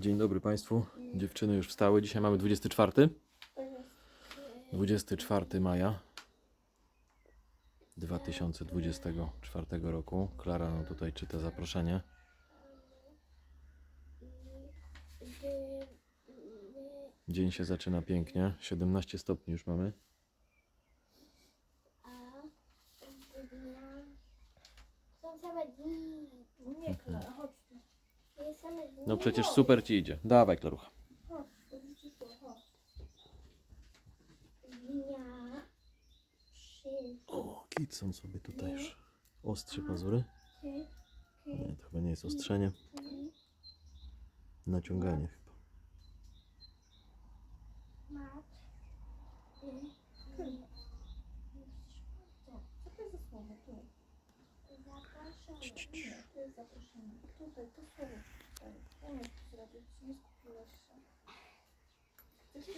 Dzień dobry Państwu. Dziewczyny już wstały. Dzisiaj mamy 24. To jest 24 maja 2024 roku. Klara nam tutaj czyta zaproszenie. Dzień się zaczyna pięknie. 17 stopni już mamy. No przecież super Ci idzie. Dawaj Klarucha. O, Kitson sobie tutaj już ostrzy pazury. Nie, to chyba nie jest ostrzenie. Naciąganie chyba. Tu. Zapraszamy. Tutaj, to słowo tutaj. Ja nie chcę zrobić, nie skupiłaś się.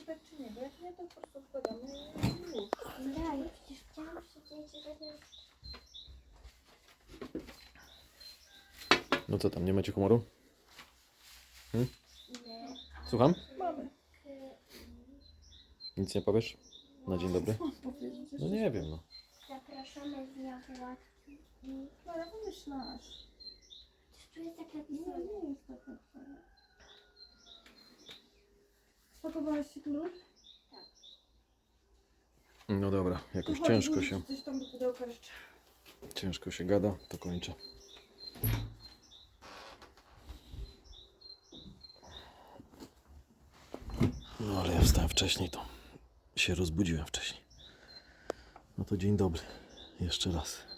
Czytać czy nie? Bo jak nie, to po prostu odkładamy i już. Ja, ja przecież chciałam żeby... No co tam, nie macie humoru? Nie. Słucham? Mamy. Nic nie powiesz? Na dzień dobry? No nie wiem, no. Zapraszamy z dnia płatki. Klara, wymyślasz. Tu jest tak Nie, napisane. nie jest tak napisane. Spakowałaś się klucz? No dobra, jakoś ciężko wrzuć się, Coś tam do pudełka jeszcze. ciężko się gada, to kończę. No ale ja wstałem wcześniej, to się rozbudziłem wcześniej. No to dzień dobry, jeszcze raz.